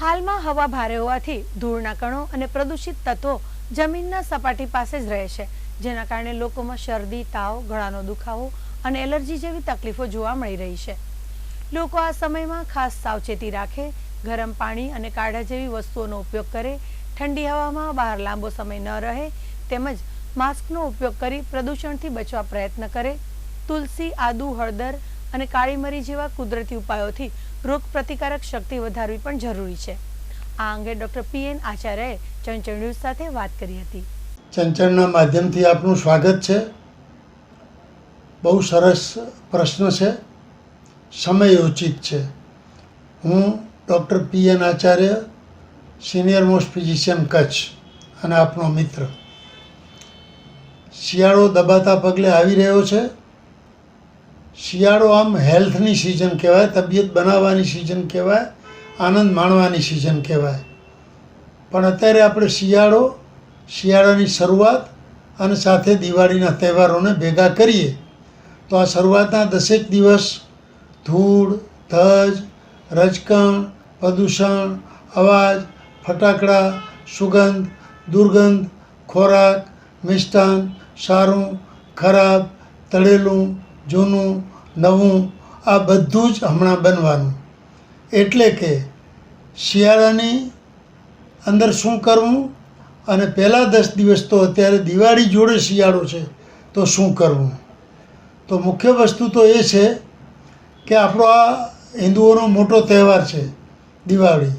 હાલમાં હવા ભારે હોવાથી ધૂળના કણો અને પ્રદૂષિત તત્વો જમીનના સપાટી પાસે જ રહે છે, જેના કારણે લોકોમાં શરદી, તાવ, ગળાનો દુખાવો અને એલર્જી જેવી તકલીફો જોવા મળી રહી છે. લોકો આ સમયમાં ખાસ સાવચેતી રાખે, ગરમ પાણી અને કાઢા જેવી વસ્તુઓનો ઉપયોગ કરે, ઠંડી હવામાં બહાર લાંબો સમય ન રહે, તેમજ માસ્કનો ઉપયોગ કરી પ્રદૂષણથી બચવા પ્રયત્ન કરે. તુલસી, આદુ, હળદર અને કાળી મરી જેવા કુદરતી ઉપાયોથી રોગ પ્રતિકારક શક્તિ વધારવી પણ જરૂરી છે. આ અંગે ડોક્ટર પી એન આચાર્યએ ચંચળ ન્યૂઝ સાથે વાત કરી હતી. ચંચળના માધ્યમથી આપનું સ્વાગત છે. બહુ સરસ પ્રશ્ન છે. સમય ઉચિત છે. હું doctor P N Acharya, senior most physician Kutch અને આપનો મિત્ર. શિયાળો દબાતા પગલે આવી રહ્યો છે. શિયાળો આમ હેલ્થની સિઝન કહેવાય, તબિયત બનાવવાની સિઝન કહેવાય, આનંદ માણવાની સિઝન કહેવાય. પણ અત્યારે આપણે શિયાળો, શિયાળાની શરૂઆત અને સાથે દિવાળીના તહેવારોને ભેગા કરીએ, તો આ શરૂઆતના દસેક દિવસ ધૂળ, ધજ, રજકણ, પ્રદૂષણ, અવાજ, ફટાકડા, સુગંધ, દુર્ગંધ, ખોરાક, મિષ્ટાન, સારું, ખરાબ, તળેલું જૂનું, નવું, આ બધું જ હમણાં બનવાનું. એટલે કે શિયાળાની અંદર શું કરવું? અને પહેલાં દસ દિવસ તો અત્યારે દિવાળી જોડે શિયાળો છે, તો શું કરવું? તો મુખ્ય વસ્તુ તો એ છે કે આપણો આ હિન્દુઓનો મોટો તહેવાર છે, દિવાળી.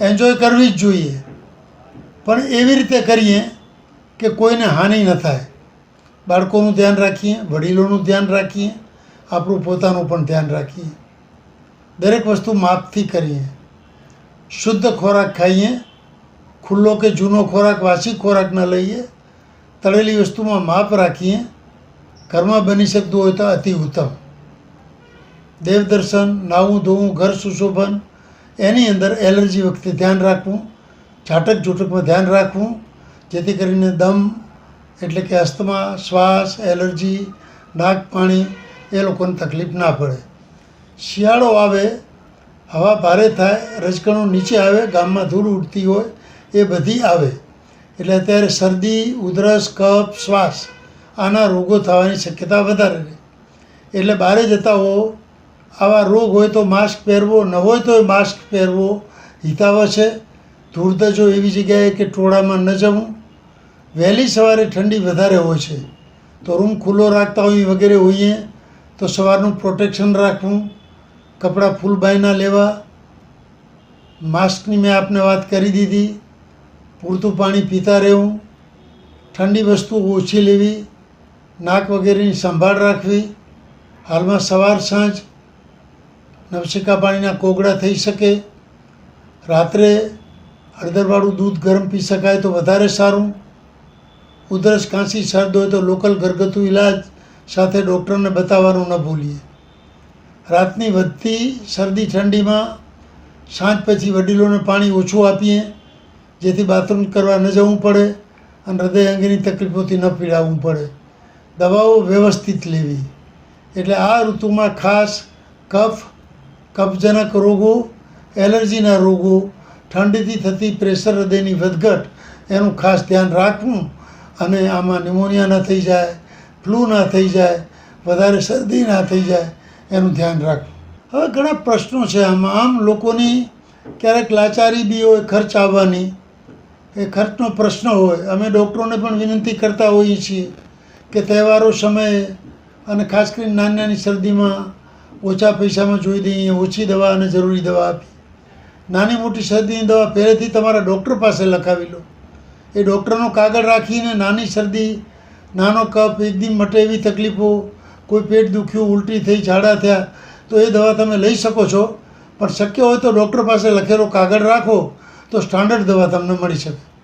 એન્જોય કરવી જ જોઈએ. પણ એવી રીતે કરીએ કે કોઈને હાનિ ન થાય. બાળકોનું ધ્યાન રાખીએ, વડીલોનું ધ્યાન રાખીએ, આપણું પોતાનું પણ ધ્યાન રાખીએ. દરેક વસ્તુ માપથી કરીએ. શુદ્ધ ખોરાક ખાઈએ, ખુલ્લો કે જૂનો ખોરાક, વાસી ખોરાક ન લઈએ, તળેલી વસ્તુમાં માપ રાખીએ, ઘરમાં બની શકતું હોય તો અતિ ઉત્તમ. દેવદર્શન નાવું ધોવું, ઘર સુશોભન, એની અંદર એલર્જી વખતે ધ્યાન રાખવું છાટક છૂટકમાં ધ્યાન રાખવું, જેથી કરીને દમ એટલે કે અસ્થમા, શ્વાસ, એલર્જી નાક પાણી એ લોકોને તકલીફ ના પડે. શિયાળો આવે, હવા ભારે થાય, રજકણો નીચે આવે, ગામમાં ધૂળ ઉડતી હોય, એ બધી આવે. એટલે અત્યારે શરદી, ઉધરસ, કફ, શ્વાસ, આના રોગો થવાની શક્યતા વધારે રહે એટલે બહારે જતા હો, આવા રોગ હોય તો માસ્ક પહેરવો, ન હોય તો માસ્ક પહેરવો હિતાવ છે. ધૂળધજો એવી જગ્યાએ કે ટોળામાં ન જવું વહેલી સવારે ઠંડી વધારે હોય છે. તો રૂમ ખુલ્લો રાખતા હોઈએ વગેરે હોઈએ તો સવારનું પ્રોટેક્શન રાખવું, કપડાં ફૂલ બાયના લેવા, માસ્કની મેં આપને વાત કરી દીધી, પૂરતું પાણી પીતા રહેવું, ઠંડી વસ્તુ ઓછી લેવી, નાક વગેરેની સંભાળ રાખવી, હાલમાં સવાર સાંજ નવશેકા પાણીના કોગળા થઈ શકે, રાત્રે હળદરવાળું દૂધ ગરમ પી શકાય તો વધારે સારું ઉધરસ કાંસી શરદ હોય તો લોકલ ઘરગથ્થુ ઇલાજ સાથે ડૉક્ટરને બતાવવાનું ન ભૂલીએ. રાતની વધતી શરદી ઠંડીમાં સાંજ પછી વડીલોને પાણી ઓછું આપીએ, જેથી બાથરૂમ કરવા ન જવું પડે અને હૃદય અંગેની તકલીફોથી ન પીડાવવું પડે. દવાઓ વ્યવસ્થિત લેવી. એટલે આ ઋતુમાં ખાસ કફ, કફજનક રોગો, એલર્જીના રોગો, ઠંડીથી થતી પ્રેશર હૃદયની વધઘટ, એનું ખાસ ધ્યાન રાખવું અને આમાં ન્યુમોનિયા ના થઈ જાય ફ્લૂ ના થઈ જાય, વધારે શરદી ના થઈ જાય, એનું ધ્યાન રાખવું. હવે ઘણા પ્રશ્નો છે આમાં. આમ લોકોની ક્યારેક લાચારી બી હોય, ખર્ચ આવવાની. એ ખર્ચનો પ્રશ્ન હોય. અમે ડૉક્ટરોને પણ વિનંતી કરતા હોઈએ છીએ કે તહેવારો સમયે અને ખાસ કરીને નાની નાની શરદીમાં ઓછા પૈસામાં જોઈ દઈએ ઓછી દવા અને જરૂરી દવા આપી નાની મોટી શરદીની દવા પહેલેથી તમારા ડૉક્ટર પાસે લખાવી લો. એ ડૉક્ટરનો કાગળ રાખીને નાની શરદી, નાનો કફ, એકદમ મટે એવી તકલીફો, કોઈ પેટ દુખ્યું, ઉલટી થઈ, ઝાડા થયા, તો એ દવા તમે લઈ શકો છો. પણ શક્ય હોય તો ડૉક્ટર પાસે લખેલો કાગળ રાખો, તો સ્ટાન્ડર્ડ દવા તમને મળી શકે.